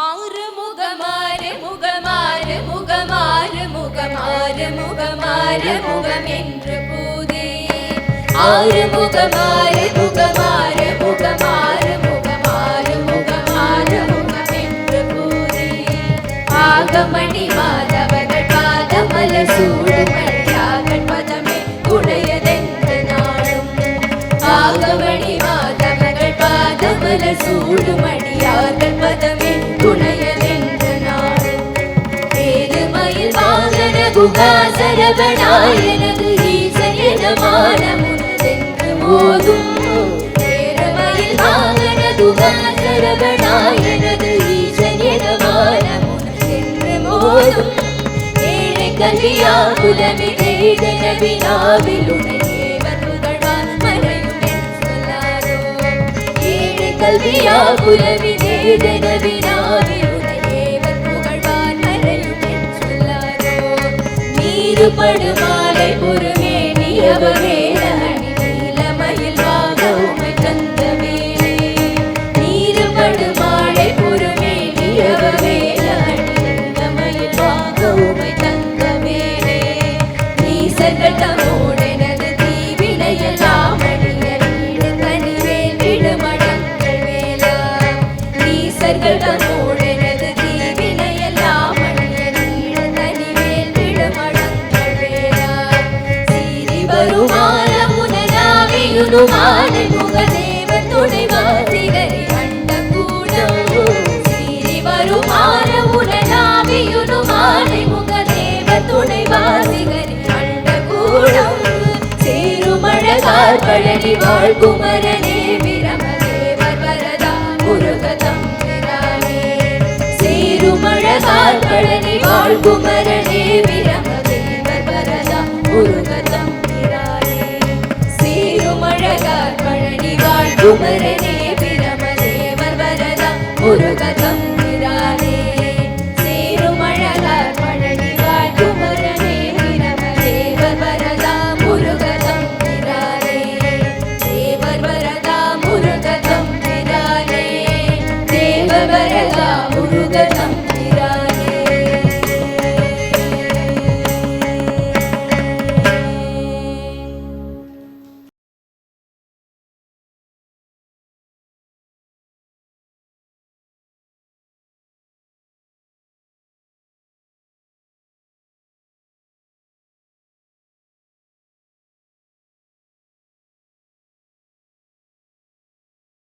ஆறு முகமாறு முகமாறு முகமாறு முகமாறு முகமாறு முகம் என்று பூதே ஆறு முகமாறு முகமாறு முகமாறு முகமாறு முகமாறு முகம் என்று பூதே ஆகமணி மாதவர்கள் பாதமல சூடுமழையாகன் பதமே உடையதென்று வாகன குகாசரவனாயனது மானமுனதென்று மோதும். ஏழுமயில் வாகன குகாசரவனாயனது மானமுனதென்று ஏழை கல்வியா புலவி தேடன சொல்லாரோ ஏழை கல்வியா புலவி தேடன நீருபடு மாலை பொறுமே நீயவவேல அணி முனநாவியுனுமான முகதேவன் துணைவாசிகரி அண்ட கூடம் சீறி வருமான முனநாவியுனுமான முகதேவன் துணைவாசிகரி அண்ட கூடம் சேருமழகார் பழனி வாழ்குமரனே பிரமதேவர் வரதா முருகதம் பிரானே பழனி வாழ்குமரனே வாழ்குமரனே பிரமதேவர் வரதா முருகதம் பிரானே.